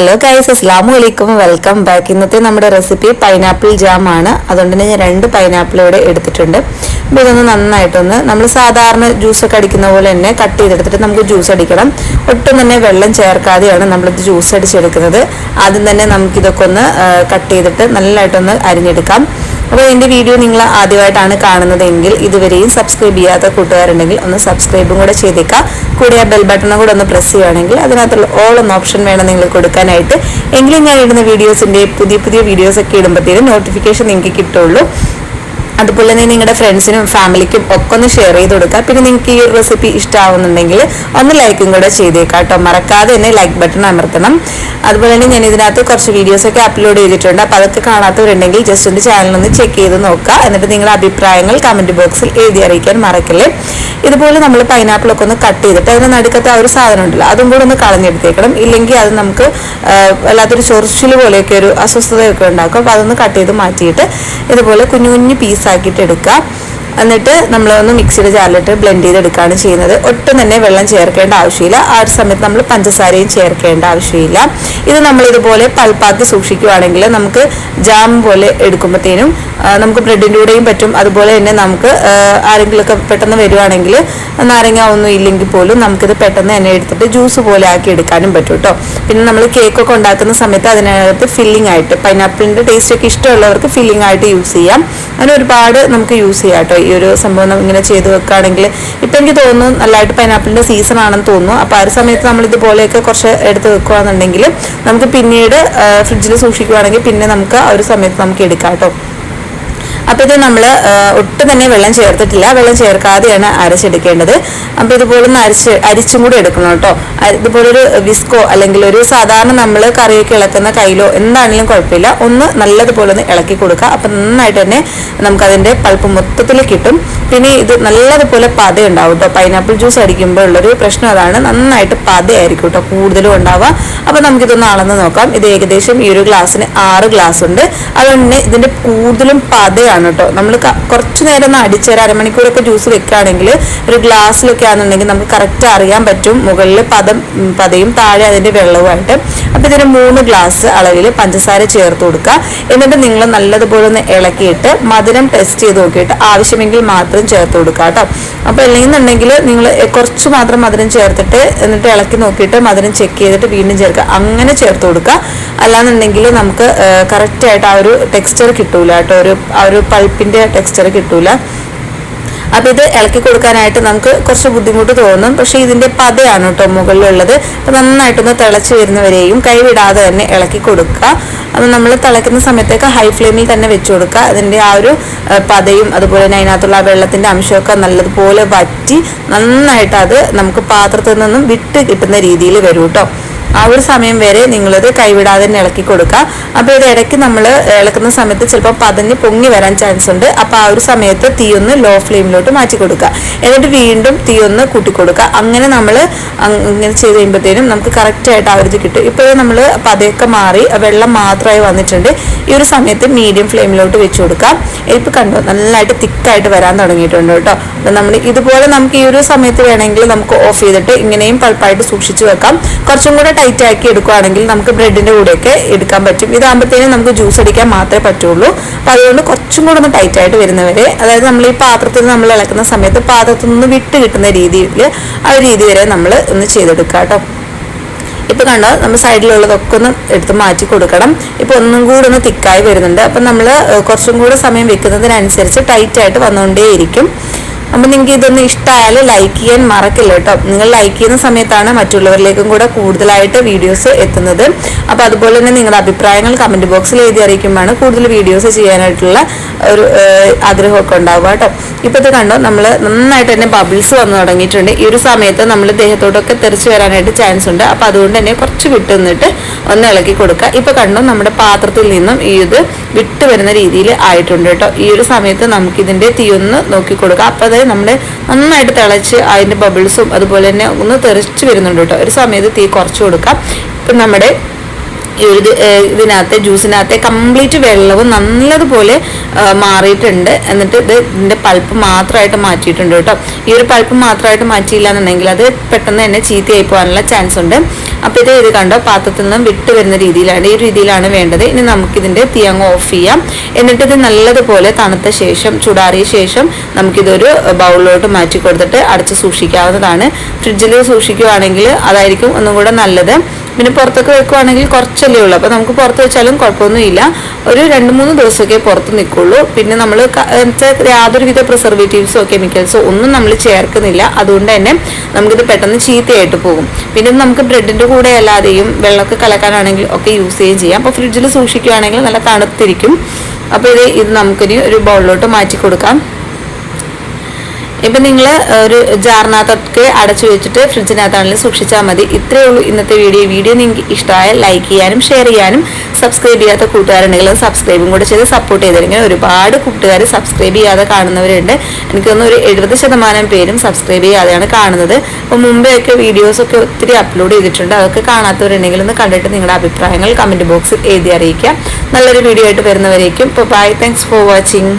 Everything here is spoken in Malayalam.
ഹലോ ഗൈസ് അസ്ലാമു അലൈക്കും വെൽക്കം ബാക്ക് ഇന്നത്തെ നമ്മുടെ റെസിപ്പി പൈനാപ്പിൾ ജാം ആണ്. അതുകൊണ്ട് തന്നെ ഞാൻ രണ്ട് പൈനാപ്പിൾ ഇവിടെ എടുത്തിട്ടുണ്ട്. അപ്പോൾ ഇതൊന്ന് നന്നായിട്ടൊന്ന് നമ്മൾ സാധാരണ ജ്യൂസ് ഒക്കെ അടിക്കുന്ന പോലെ തന്നെ കട്ട് ചെയ്തെടുത്തിട്ട് നമുക്ക് ജ്യൂസ് അടിക്കണം. ഒട്ടും തന്നെ വെള്ളം ചേർക്കാതെയാണ് നമ്മളിത് ജ്യൂസ് അടിച്ചെടുക്കുന്നത്. ആദ്യം തന്നെ നമുക്കിതൊക്കെ ഒന്ന് കട്ട് ചെയ്തിട്ട് നല്ലതായിട്ടൊന്ന് അരിഞ്ഞെടുക്കാം. അപ്പോൾ എന്റെ വീഡിയോ നിങ്ങൾ ആദ്യമായിട്ടാണ് കാണുന്നതെങ്കിൽ ഇതുവരെയും സബ്സ്ക്രൈബ് ചെയ്യാത്ത കൂട്ടുകാരുണ്ടെങ്കിൽ ഒന്ന് സബ്സ്ക്രൈബും കൂടെ ചെയ്തേക്കാം. കൂടെ ആ ബെൽ ബട്ടണും കൂടെ ഒന്ന് പ്രസ് ചെയ്യുകയാണെങ്കിൽ അതിനകത്തുള്ള ഓൾ ഓപ്ഷൻ വേണം നിങ്ങൾ കൊടുക്കാനായിട്ട്. എങ്കിലും ഞാൻ ഇടുന്ന വീഡിയോസിന്റെ പുതിയ പുതിയ വീഡിയോസൊക്കെ ഇടുമ്പോഴത്തേക്കും നോട്ടിഫിക്കേഷൻ നിങ്ങൾക്ക് കിട്ടുള്ളൂ. അതുപോലെ തന്നെ നിങ്ങളുടെ ഫ്രണ്ട്സിനും ഫാമിലിക്കും ഒക്കെ ഒന്ന് ഷെയർ ചെയ്ത് കൊടുക്കുക. പിന്നെ നിങ്ങൾക്ക് ഈ ഒരു റെസിപ്പി ഇഷ്ടമാവുന്നുണ്ടെങ്കിൽ ഒന്ന് ലൈക്കും കൂടെ ചെയ്തേക്കാം കേട്ടോ മറക്കാതെ തന്നെ ലൈക്ക് ബട്ടൺ അമർത്തണം. അതുപോലെ തന്നെ ഞാൻ ഇതിനകത്ത് കുറച്ച് വീഡിയോസ് ഒക്കെ അപ്ലോഡ് ചെയ്തിട്ടുണ്ട്. അപ്പോൾ അതൊക്കെ കാണാത്തവരുണ്ടെങ്കിൽ ജസ്റ്റ് ചാനൽ ഒന്ന് ചെക്ക് ചെയ്ത് നോക്കുക. എന്നിട്ട് നിങ്ങളുടെ അഭിപ്രായങ്ങൾ കമന്റ് ബോക്സിൽ എഴുതി അറിയിക്കാൻ മറക്കല്ലേ. ഇതുപോലെ നമ്മൾ പൈനാപ്പിൾ ഒക്കെ ഒന്ന് കട്ട് ചെയ്തിട്ട് അതിന് നടുക്കത്തെ ആ ഒരു സാധനം ഉണ്ടല്ലോ അതും കൂടെ ഒന്ന് കളഞ്ഞെടുത്തേക്കണം. ഇല്ലെങ്കിൽ അത് നമുക്ക് വല്ലാത്തൊരു ചൊറിച്ചിൽ പോലെയൊക്കെ ഒരു അസ്വസ്ഥതയൊക്കെ ഉണ്ടാക്കും. അപ്പോൾ അതൊന്ന് കട്ട് ചെയ്ത് മാറ്റിയിട്ട് ഇതുപോലെ കുഞ്ഞു കുഞ്ഞു പീസാക്കിയിട്ട് എടുക്കുക എന്നിട്ട് നമ്മളൊന്ന് മിക്സിയുടെ ജാറിലിട്ട് ബ്ലെൻഡ് ചെയ്തെടുക്കുകയാണ് ചെയ്യുന്നത്. ഒട്ടും തന്നെ വെള്ളം ചേർക്കേണ്ട ആവശ്യമില്ല. ആ ഒരു സമയത്ത് നമ്മൾ പഞ്ചസാരയും ചേർക്കേണ്ട ആവശ്യമില്ല. ഇത് നമ്മൾ ഇതുപോലെ പൾപ്പാക്കി സൂക്ഷിക്കുകയാണെങ്കിൽ നമുക്ക് ജാം പോലെ എടുക്കുമ്പോഴത്തേനും നമുക്ക് ബ്രെഡിന്റെ കൂടെയും പറ്റും. അതുപോലെ തന്നെ നമുക്ക് ആരെങ്കിലുമൊക്കെ പെട്ടെന്ന് വരുവാണെങ്കിൽ നാരങ്ങ ഒന്നും ഇല്ലെങ്കിൽ പോലും നമുക്കിത് പെട്ടെന്ന് തന്നെ എടുത്തിട്ട് ജ്യൂസ് പോലെ ആക്കി എടുക്കാനും പറ്റും കേട്ടോ പിന്നെ നമ്മൾ കേക്കൊക്കെ ഉണ്ടാക്കുന്ന സമയത്ത് അതിനകത്ത് ഫില്ലിംഗ് ആയിട്ട് പൈനാപ്പിളിന്റെ ടേസ്റ്റ് ഒക്കെ ഇഷ്ടമുള്ളവർക്ക് ഫില്ലിംഗ് ആയിട്ട് യൂസ് ചെയ്യാം. അങ്ങനെ ഒരുപാട് നമുക്ക് യൂസ് ചെയ്യാം കേട്ടോ ഈ ഒരു സംഭവം ഇങ്ങനെ ചെയ്ത് വെക്കുകയാണെങ്കിൽ ഇപ്പം എനിക്ക് തോന്നുന്നു നല്ലതായിട്ട് പൈനാപ്പിളിന്റെ സീസൺ ആണെന്ന് തോന്നുന്നു. അപ്പോൾ ആ ഒരു സമയത്ത് നമ്മൾ ഇതുപോലെയൊക്കെ കുറച്ച് എടുത്ത് വെക്കുകയാണെന്നുണ്ടെങ്കിൽ നമുക്ക് പിന്നീട് ഫ്രിഡ്ജിൽ സൂക്ഷിക്കുകയാണെങ്കിൽ പിന്നെ നമുക്ക് ആ ഒരു സമയത്ത് നമുക്ക് എടുക്കാം കേട്ടോ അപ്പോൾ ഇത് നമ്മൾ ഒട്ടും തന്നെ വെള്ളം ചേർത്തിട്ടില്ല. വെള്ളം ചേർക്കാതെയാണ് അരച്ചെടുക്കേണ്ടത്. അപ്പോൾ ഇതുപോലെ ഒന്ന് അരച്ച് അരിച്ചും കൂടി എടുക്കണം കേട്ടോ. ഇതുപോലൊരു വിസ്കോ അല്ലെങ്കിൽ ഒരു സാധാരണ നമ്മൾ കറിയൊക്കെ ഇളക്കുന്ന കയ്യിലോ എന്താണെങ്കിലും കുഴപ്പമില്ല. ഒന്ന് നല്ലതുപോലെ ഒന്ന് ഇളക്കി കൊടുക്കുക. അപ്പം നന്നായിട്ട് തന്നെ നമുക്കതിന്റെ പൾപ്പ് മൊത്തത്തിൽ കിട്ടും. പിന്നെ ഇത് നല്ലതുപോലെ പത ഉണ്ടാവും കേട്ടോ. പൈനാപ്പിൾ ജ്യൂസ് അടിക്കുമ്പോൾ ഉള്ളൊരു പ്രശ്നം അതാണ്. നന്നായിട്ട് പതയായിരിക്കും കേട്ടോ കൂടുതലും ഉണ്ടാവുക. അപ്പോൾ നമുക്കിതൊന്ന് അളന്ന് നോക്കാം. ഇത് ഏകദേശം ഈ ഒരു ഗ്ലാസ്സിന് ആറ് ഗ്ലാസ് ഉണ്ട് അതുകൊണ്ട് ഇതിന്റെ കൂടുതലും പതയാണ് കേട്ടോ നമ്മൾ കുറച്ച് നേരം ഒന്ന് അടിച്ചേരാം അരമണിക്കൂറൊക്കെ ജ്യൂസ് വെക്കുകയാണെങ്കിൽ ഒരു ഗ്ലാസ്സിലൊക്കെ ആണെന്നുണ്ടെങ്കിൽ നമുക്ക് കറക്റ്റ് അറിയാൻ പറ്റും. മുകളിൽ പദം പതയും താഴെ അതിന്റെ വെള്ളവുമായിട്ട്. അപ്പോൾ ഇതിന് മൂന്ന് ഗ്ലാസ് അളവിൽ പഞ്ചസാര ചേർത്ത് കൊടുക്കുക. എന്നിട്ട് നിങ്ങൾ നല്ലതുപോലെ ഒന്ന് ഇളക്കിയിട്ട് മധുരം ടെസ്റ്റ് ചെയ്ത് നോക്കിയിട്ട് ആവശ്യമെങ്കിൽ മാത്രം ചേർത്ത് കൊടുക്കുക കേട്ടോ അപ്പോൾ ഇല്ലെന്നുണ്ടെങ്കിൽ നിങ്ങൾ കുറച്ച് മാത്രം മധുരം ചേർത്തിട്ട് എന്നിട്ട് ഇളക്കി നോക്കിയിട്ട് മധുരം ചെക്ക് ചെയ്തിട്ട് വീണ്ടും ചേർക്കുക. അങ്ങനെ ചേർത്ത് കൊടുക്കുക. അല്ലാന്നുണ്ടെങ്കിൽ നമുക്ക് കറക്റ്റായിട്ട് ആ ഒരു ടെക്സ്ചർ കിട്ടൂല കേട്ടോ ഒരു ആ ഒരു പൾപ്പിന്റെ ടെക്സ്ചർ കിട്ടൂല. അപ്പോൾ ഇത് ഇളക്കി കൊടുക്കാനായിട്ട് നമുക്ക് കുറച്ച് ബുദ്ധിമുട്ട് തോന്നും. പക്ഷേ ഇതിന്റെ പതയാണ് കേട്ടോ മുകളിലുള്ളത്. അപ്പോൾ നന്നായിട്ടൊന്ന് തിളച്ച് വരുന്നവരെയും കൈവിടാതെ തന്നെ ഇളക്കി കൊടുക്കുക. അപ്പോൾ നമ്മൾ തിളയ്ക്കുന്ന സമയത്തേക്ക് ഹൈ ഫ്ലെയിമിൽ തന്നെ വെച്ച് കൊടുക്കുക. അതിന്റെ ആ ഒരു പതയും അതുപോലെ തന്നെ അതിനകത്തുള്ള ആ വെള്ളത്തിന്റെ അംശമൊക്കെ നല്ലതുപോലെ വറ്റി നന്നായിട്ട് അത് നമുക്ക് പാത്രത്തിൽ നിന്നും വിട്ട് കിട്ടുന്ന രീതിയിൽ വരും കേട്ടോ ആ ഒരു സമയം വരെ നിങ്ങളിത് കൈവിടാതെ തന്നെ ഇളക്കി കൊടുക്കുക. അപ്പോൾ ഇത് ഇടയ്ക്ക് നമ്മൾ ഇളക്കുന്ന സമയത്ത് ചിലപ്പോൾ പതഞ്ഞ് പൊങ്ങി വരാൻ ചാൻസ് ഉണ്ട്. അപ്പോൾ ആ ഒരു സമയത്ത് തീ ഒന്ന് ലോ ഫ്ലെയിമിലോട്ട് മാറ്റി കൊടുക്കുക. എന്നിട്ട് വീണ്ടും തീ ഒന്ന് കൂട്ടിക്കൊടുക്കുക അങ്ങനെ നമ്മൾ ഇങ്ങനെ ചെയ്ത് കഴിയുമ്പോഴത്തേനും നമുക്ക് കറക്റ്റായിട്ട് ആ ഒരു ഇത് കിട്ടും. ഇപ്പോൾ നമ്മൾ പതയൊക്കെ മാറി വെള്ളം മാത്രമായി വന്നിട്ടുണ്ട്. ഈ ഒരു സമയത്ത് മീഡിയം ഫ്ലെയിമിലോട്ട് വെച്ച് കൊടുക്കാം ഇപ്പോൾ കണ്ടോ നല്ലതായിട്ട് തിക്കായിട്ട് വരാൻ തുടങ്ങിയിട്ടുണ്ട് കേട്ടോ. അപ്പം നമ്മൾ ഇതുപോലെ നമുക്ക് ഈ ഒരു സമയത്ത് വേണമെങ്കിൽ നമുക്ക് ഓഫ് ചെയ്തിട്ട് ഇങ്ങനെയും പൾപ്പായിട്ട് സൂക്ഷിച്ച് വെക്കാം. കുറച്ചും കൂടെ ടൈറ്റ് ആക്കി എടുക്കുകയാണെങ്കിൽ നമുക്ക് ബ്രെഡിന്റെ കൂടെയൊക്കെ എടുക്കാൻ പറ്റും. ഇതാകുമ്പോഴത്തേനും നമുക്ക് ജ്യൂസ് അടിക്കാൻ മാത്രമേ പറ്റുള്ളൂ. അപ്പോൾ അതുകൊണ്ട് കുറച്ചും കൂടെ ഒന്ന് ടൈറ്റ് ആയിട്ട് വരുന്നവരെ അതായത് നമ്മൾ ഈ പാത്രത്തിൽ നമ്മൾ ഇളക്കുന്ന സമയത്ത് പാത്രത്തിൽ നിന്ന് വിട്ട് കിട്ടുന്ന രീതിയിൽ ആ ഒരു രീതി വരെ നമ്മൾ ഒന്ന് ചെയ്തെടുക്കുക കേട്ടോ. ഇപ്പൊ കണ്ടോ നമ്മൾ സൈഡിലുള്ളതൊക്കെ ഒന്ന് എടുത്ത് മാറ്റി കൊടുക്കണം. ഇപ്പൊ ഒന്നും കൂടെ ഒന്ന് തിക്കായി വരുന്നുണ്ട്. അപ്പം നമ്മൾ കുറച്ചും കൂടെ സമയം വെക്കുന്നതിനനുസരിച്ച് ടൈറ്റ് ആയിട്ട് വന്നുകൊണ്ടേയിരിക്കും. അപ്പം നിങ്ങൾക്ക് ഇതൊന്ന് ഇഷ്ടമായാൽ ലൈക്ക് ചെയ്യാൻ മറക്കില്ല കേട്ടോ നിങ്ങൾ ലൈക്ക് ചെയ്യുന്ന സമയത്താണ് മറ്റുള്ളവരിലേക്കും കൂടെ കൂടുതലായിട്ട് വീഡിയോസ് എത്തുന്നത്. അപ്പോൾ അതുപോലെ തന്നെ നിങ്ങളുടെ അഭിപ്രായങ്ങൾ കമന്റ് ബോക്സിൽ എഴുതി അറിയിക്കുമ്പോഴാണ് കൂടുതൽ വീഡിയോസ് ചെയ്യാനായിട്ടുള്ള ഒരു ആഗ്രഹമൊക്കെ ഉണ്ടാവുക കേട്ടോ ഇപ്പോൾ ഇത് കണ്ടോ നമ്മൾ നന്നായിട്ട് തന്നെ ബബിൾസ് വന്നു തുടങ്ങിയിട്ടുണ്ട്. ഈ ഒരു സമയത്ത് നമ്മൾ ദേഹത്തോടൊക്കെ തെറിച്ച് വരാനായിട്ട് ചാൻസ് ഉണ്ട്. അപ്പോൾ അതുകൊണ്ട് തന്നെ കുറച്ച് വിട്ട് നിന്നിട്ട് ഒന്ന് ഇളക്കി കൊടുക്കുക. ഇപ്പോൾ കണ്ടോ നമ്മുടെ പാത്രത്തിൽ നിന്നും ഈ ഇത് വിട്ട് വരുന്ന രീതിയിൽ ആയിട്ടുണ്ട് കേട്ടോ ഈ ഒരു സമയത്ത് നമുക്കിതിന്റെ തീ ഒന്ന് നോക്കി കൊടുക്കുക. അപ്പോൾ അത് നമ്മൾ നന്നായിട്ട് തിളച്ച് അതിന്റെ ബബിൾസും അതുപോലെ തന്നെ ഒന്ന് തെറിച്ച് വരുന്നുണ്ട് കേട്ടോ. ഒരു സമയത്ത് തീ കുറച്ച് കൊടുക്കാം. ഇപ്പം നമ്മുടെ ഈ ഒരു ഇത്, ഇതിനകത്തെ ജ്യൂസിനകത്തെ കംപ്ലീറ്റ് വെള്ളവും നല്ലതുപോലെ മാറിയിട്ടുണ്ട്. എന്നിട്ട് ഇത് ഇതിന്റെ പൾപ്പ് മാത്രമായിട്ട് മാറ്റിയിട്ടുണ്ട് കേട്ടോ. ഈ ഒരു പൾപ്പ് മാത്രമായിട്ട് മാറ്റിയില്ല എന്നുണ്ടെങ്കിൽ അത് പെട്ടെന്ന് തന്നെ ചീത്തയായി പോകാനുള്ള ചാൻസ് ഉണ്ട് അപ്പോൾ ഇത് ഇത് കണ്ടോ? പാത്രത്തിൽ നിന്നും വിട്ട് വരുന്ന രീതിയിലാണ്. ഈ രീതിയിലാണ് വേണ്ടത്. ഇനി നമുക്കിതിന്റെ തീ അങ്ങ് ഓഫ് ചെയ്യാം. എന്നിട്ട് ഇത് നല്ലതുപോലെ തണുത്ത ശേഷം ചൂടാറിയ ശേഷം നമുക്കിതൊരു ബൗളിലോട്ട് മാറ്റി കൊടുത്തിട്ട് അടച്ച് സൂക്ഷിക്കാവുന്നതാണ്. ഫ്രിഡ്ജിൽ സൂക്ഷിക്കുകയാണെങ്കിൽ അതായിരിക്കും ഒന്നും കൂടെ നല്ലത്. പിന്നെ പുറത്തൊക്കെ വെക്കുവാണെങ്കിൽ കുറച്ചല്ലേ ഉള്ളൂ. അപ്പോൾ നമുക്ക് പുറത്ത് വെച്ചാലും കുഴപ്പമൊന്നുമില്ല. ഒരു രണ്ട് മൂന്ന് ദിവസമൊക്കെ പുറത്ത് നിൽക്കുള്ളൂ. പിന്നെ നമ്മൾ യാതൊരുവിധ പ്രിസർവേറ്റീവ്സോ കെമിക്കൽസോ ഒന്നും നമ്മൾ ചേർക്കുന്നില്ല. അതുകൊണ്ട് തന്നെ നമുക്കിത് പെട്ടെന്ന് ചീത്തയായിട്ട് പോകും. പിന്നെ നമുക്ക് ബ്രെഡിന്റെ കൂടെ അല്ലാതെയും വെള്ളമൊക്കെ കലക്കാനാണെങ്കിൽ ഒക്കെ യൂസ് ചെയ്യുകയും ചെയ്യാം. അപ്പോൾ ഫ്രിഡ്ജിൽ സൂക്ഷിക്കുകയാണെങ്കിൽ നല്ല തണുത്തിരിക്കും. അപ്പോൾ ഇത് ഇത് നമുക്കിനി ഒരു ബൗളിലോട്ട് മാറ്റി കൊടുക്കാം ഇപ്പം നിങ്ങൾ ഒരു ജാറിനകത്തൊക്കെ അടച്ചു വെച്ചിട്ട് ഫ്രിഡ്ജിനകത്താണെങ്കിലും സൂക്ഷിച്ചാൽ മതി. ഇത്രയേ ഉള്ളൂ ഇന്നത്തെ വീഡിയോ. വീഡിയോ നിങ്ങൾക്ക് ഇഷ്ടമായാൽ ലൈക്ക് ചെയ്യാനും ഷെയർ ചെയ്യാനും സബ്സ്ക്രൈബ് ചെയ്യാത്ത കൂട്ടുകാരുണ്ടെങ്കിൽ സബ്സ്ക്രൈബും കൂടെ ചെയ്ത് സപ്പോർട്ട് ചെയ്തിരിക്കണം ഒരുപാട് കൂട്ടുകാർ സബ്സ്ക്രൈബ് ചെയ്യാതെ കാണുന്നവരുണ്ട്. എനിക്കൊന്ന് ഒരു എഴുപത് ശതമാനം പേരും സബ്സ്ക്രൈബ് ചെയ്യാതെയാണ് കാണുന്നത്. അപ്പോൾ മുമ്പേ ഒക്കെ വീഡിയോസൊക്കെ ഒത്തിരി അപ്ലോഡ് ചെയ്തിട്ടുണ്ട്. അതൊക്കെ കാണാത്തവരുണ്ടെങ്കിൽ ഒന്ന് കണ്ടിട്ട് നിങ്ങളുടെ അഭിപ്രായങ്ങൾ കമന്റ് ബോക്സിൽ എഴുതി അറിയിക്കാം നല്ലൊരു വീഡിയോ ആയിട്ട് വരുന്നവരേക്കും. ഇപ്പോൾ ബൈ താങ്ക്സ് ഫോർ വാച്ചിങ്